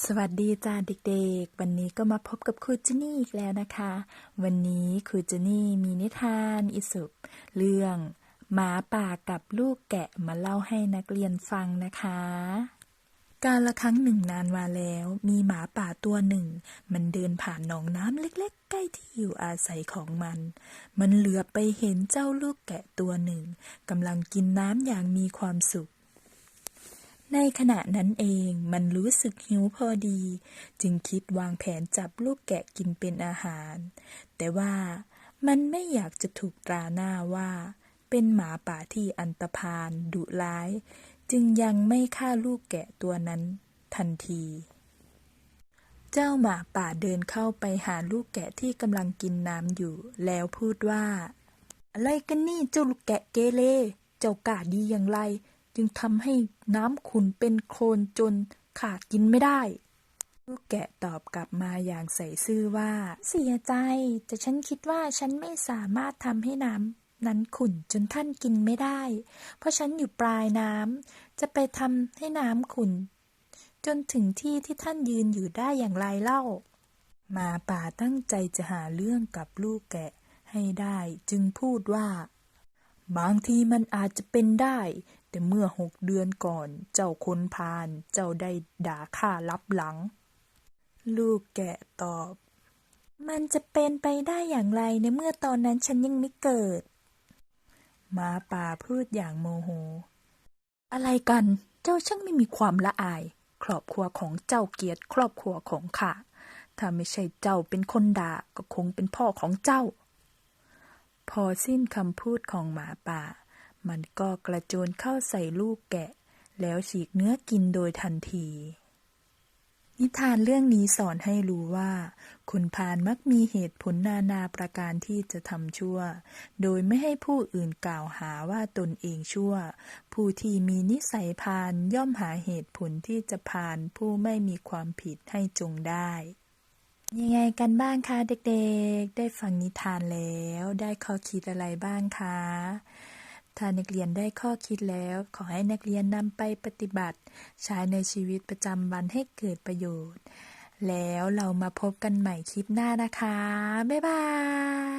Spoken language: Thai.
สวัสดีจ้าเด็กๆ วันนี้ก็มาพบกับครูเจนี่อีกแล้วนะคะ วันนี้ครูเจนี่มีนิทานอิสุปเรื่องหมาป่ากับลูกแกะมาเล่าให้นักเรียนฟังนะคะ การละครั้งหนึ่งนานมาแล้ว มีหมาป่าตัวหนึ่ง มันเดินผ่านหนองน้ำเล็ก ๆ ใกล้ที่อยู่อาศัยของมัน มันเหลือไปเห็นเจ้าลูกแกะตัวหนึ่งกำลังกินน้ำอย่างมีความสุข ในขณะนั้นเองมันรู้สึกหิวพอดี จึงคิดวางแผนจับลูกแกะกินเป็นอาหาร แต่ว่ามันไม่อยากจะถูกตราหน้าว่า เป็นหมาป่าที่อันตพาลดุร้าย จึงยังไม่ฆ่าลูกแกะตัวนั้นทันที เจ้าหมาป่าเดินเข้าไปหาลูกแกะที่กำลังกินน้ำอยู่ แล้วพูดว่า อะไรกันนี่เจ้าลูกแกะเกเรเจ้ากาดีอย่างไร จึงทำให้น้ำขุนเป็นโคลนจนขาดกินไม่ได้ ลูกแกะตอบกลับมาอย่างใส่ซื่อว่า เสียใจ แต่ฉันคิดว่าฉันไม่สามารถทำให้น้ำนั้นขุ่นจนท่านกินไม่ได้ เพราะฉันอยู่ปลายน้ำจะไปทำให้น้ำขุ่น จนถึงที่ที่ท่านยืนอยู่ได้อย่างไรเล่ามาป่าตั้งใจจะหาเรื่องกับลูกแกะให้ได้ จึงพูดว่า บางทีมันอาจจะเป็นได้ แต่เมื่อหกเดือนก่อน เจ้าคนพาลเจ้าได้ด่าข้ารับหลัง ลูกแกะตอบ มันจะเป็นไปได้อย่างไรในเมื่อตอนนั้นฉันยังไม่เกิดหมาป่าพูดอย่างโมโห อะไรกัน เจ้าช่างไม่มีความละอาย ครอบครัวของเจ้าเกียดครอบครัวของข้าถ้าไม่ใช่เจ้าเป็นคนด่าก็คงเป็นพ่อของเจ้า พอสิ้นคำพูดของหมาป่า มันก็กระโจนเข้าใส่ลูกแกะ แล้วฉีกเนื้อกินโดยทันที นิทานเรื่องนี้สอนให้รู้ว่าคุณพาลมักมีเหตุผลนานาประการที่จะทำชั่ว โดยไม่ให้ผู้อื่นกล่าวหาว่าตนเองชั่ว ผู้ที่มีนิสัยพาลย่อมหาเหตุผลที่จะพาลผู้ไม่มีความผิดให้จงได้ยังไงกันบ้างคะเด็กๆ ได้ฟังนิทานแล้ว ได้ข้อคิดอะไรบ้างคะ ถ้านักเรียนได้ข้อคิดแล้ว ขอให้นักเรียนนำไปปฏิบัติ ใช้ในชีวิตประจำวันให้เกิดประโยชน์ แล้วเรามาพบกันใหม่คลิปหน้านะคะ บ๊ายบาย